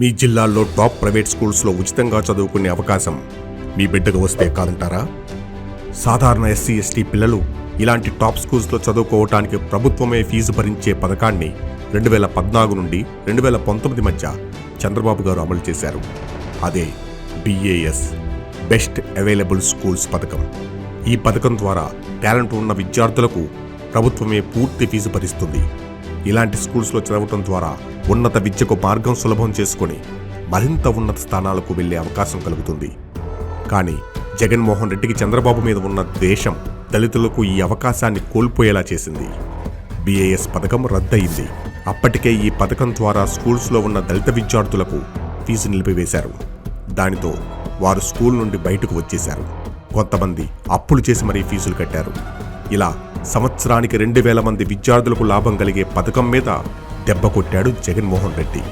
మీ జిల్లాల్లో top private స్కూల్స్లో ఉచితంగా చదువుకునే అవకాశం మీ బిడ్డకు వస్తే కాదంటారా? సాధారణ ఎస్సీ ఎస్టీ పిల్లలు ఇలాంటి టాప్ స్కూల్స్లో చదువుకోవటానికి ప్రభుత్వమే ఫీజు భరించే పథకాన్ని రెండు వేల పద్నాలుగు నుండి రెండు వేల పంతొమ్మిది మధ్య చంద్రబాబు గారు అమలు చేశారు. అదే బిఏఎస్ బెస్ట్ అవైలబుల్ స్కూల్స్ పథకం. ఈ పథకం ద్వారా టాలెంట్ ఉన్న విద్యార్థులకు ప్రభుత్వమే పూర్తి ఫీజు భరిస్తుంది. ఇలాంటి స్కూల్స్లో చదవటం ద్వారా ఉన్నత విద్యకు మార్గం సులభం చేసుకొని మరింత ఉన్నత స్థానాలకు వెళ్ళే అవకాశం కలుగుతుంది. కానీ జగన్మోహన్ రెడ్డికి చంద్రబాబు మీద ఉన్న దేశం దళితులకు ఈ అవకాశాన్ని కోల్పోయేలా చేసింది. బీఏఎస్ పథకం రద్దయింది. అప్పటికే ఈ పథకం ద్వారా స్కూల్స్లో ఉన్న దళిత విద్యార్థులకు ఫీజు నిలిపివేశారు. దానితో వారు స్కూల్ నుండి బయటకు వచ్చేశారు. కొంతమంది అప్పులు చేసి మరీ ఫీజులు కట్టారు. ఇలా సంవత్సరానికి రెండు వేల మంది విద్యార్థులకు లాభం కలిగే పథకం మీద దెబ్బ కొట్టాడు జగన్మోహన్ రెడ్డి.